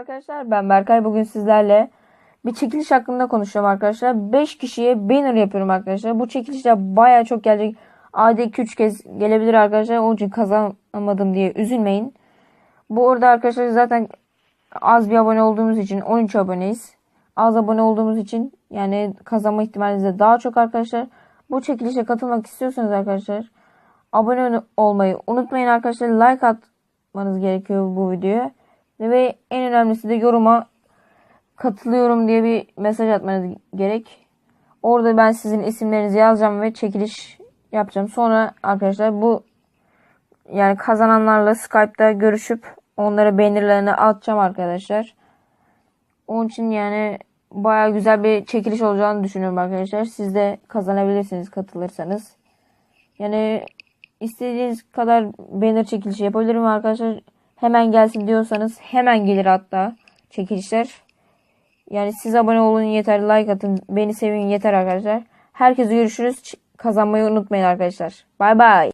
arkadaşlar ben Berkay. Bugün sizlerle bir çekiliş hakkında konuşacağım arkadaşlar. 5 kişiye banner yapıyorum arkadaşlar. Bu çekilişler baya çok gelecek. Ayda 2-3 kez gelebilir arkadaşlar. Onun için kazanamadım diye üzülmeyin. Bu arada arkadaşlar zaten az bir abone olduğumuz için 13 aboneyiz. Az abone olduğumuz için yani kazanma ihtimaliniz de daha çok arkadaşlar. Bu çekilişe katılmak istiyorsanız arkadaşlar abone olmayı unutmayın arkadaşlar. Like atmanız gerekiyor bu videoya. Ve en önemlisi de yoruma katılıyorum diye bir mesaj atmanız gerek. Orada ben sizin isimlerinizi yazacağım ve çekiliş yapacağım. Sonra arkadaşlar bu yani kazananlarla Skype'da görüşüp onlara beğenilerini atacağım arkadaşlar. Onun için yani baya güzel bir çekiliş olacağını düşünüyorum arkadaşlar. Siz de kazanabilirsiniz katılırsanız. Yani istediğiniz kadar banner çekilişi yapabilirim arkadaşlar. Hemen gelsin diyorsanız hemen gelir hatta çekilişler. Yani siz abone olun yeter, like atın, beni sevin yeter arkadaşlar. Herkese görüşürüz. Kazanmayı unutmayın arkadaşlar. Bay bay.